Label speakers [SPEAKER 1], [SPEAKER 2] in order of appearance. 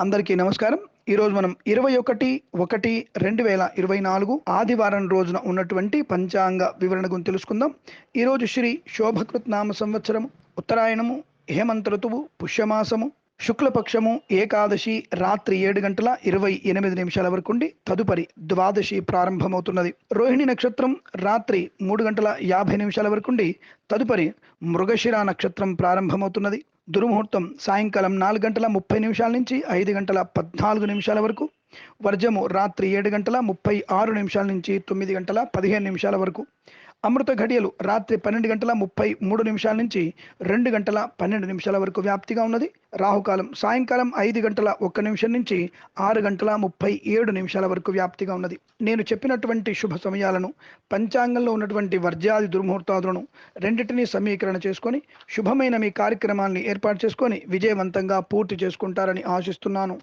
[SPEAKER 1] అందరికీ నమస్కారం. ఈరోజు మనం ఇరవై ఒకటి ఒకటి రెండు వేల ఇరవై నాలుగు ఆదివారం రోజున ఉన్నటువంటి పంచాంగ వివరణ గురించి తెలుసుకుందాం. ఈరోజు శ్రీ శోభకృత్ నామ సంవత్సరము ఉత్తరాయణము హేమంత ఋతువు పుష్యమాసము శుక్లపక్షము ఏకాదశి రాత్రి ఏడు గంటల ఇరవై ఎనిమిది నిమిషాల వరకు ఉండి తదుపరి ద్వాదశి ప్రారంభమవుతున్నది. రోహిణి నక్షత్రం రాత్రి మూడు గంటల యాభై నిమిషాల వరకు ఉండి తదుపరి మృగశిర నక్షత్రం ప్రారంభమవుతున్నది. దుర్ముహూర్తం సాయంకాలం నాలుగు గంటల ముప్పై నిమిషాల నుంచి ఐదు గంటల పద్నాలుగు నిమిషాల వరకు వర్జము రాత్రి ఏడు గంటల ముప్పై ఆరు నిమిషాల నుంచి తొమ్మిది గంటల పదిహేను నిమిషాల వరకు. అమృత ఘడియలు రాత్రి పన్నెండు గంటల ముప్పై మూడు నిమిషాల నుంచి రెండు గంటల పన్నెండు నిమిషాల వరకు వ్యాప్తిగా ఉన్నది. రాహుకాలం సాయంకాలం ఐదు గంటల ఒక్క నిమిషం నుంచి ఆరు గంటల ముప్పై ఏడు నిమిషాల వరకు వ్యాప్తిగా ఉన్నది. నేను చెప్పినటువంటి శుభ సమయాలను పంచాంగంలో ఉన్నటువంటి వర్జాది దుర్ముహూర్తాదులను రెండింటినీ సమీకరణ చేసుకొని శుభమైన మీ కార్యక్రమాన్ని ఏర్పాటు చేసుకొని విజయవంతంగా పూర్తి చేసుకుంటారని ఆశిస్తున్నాను.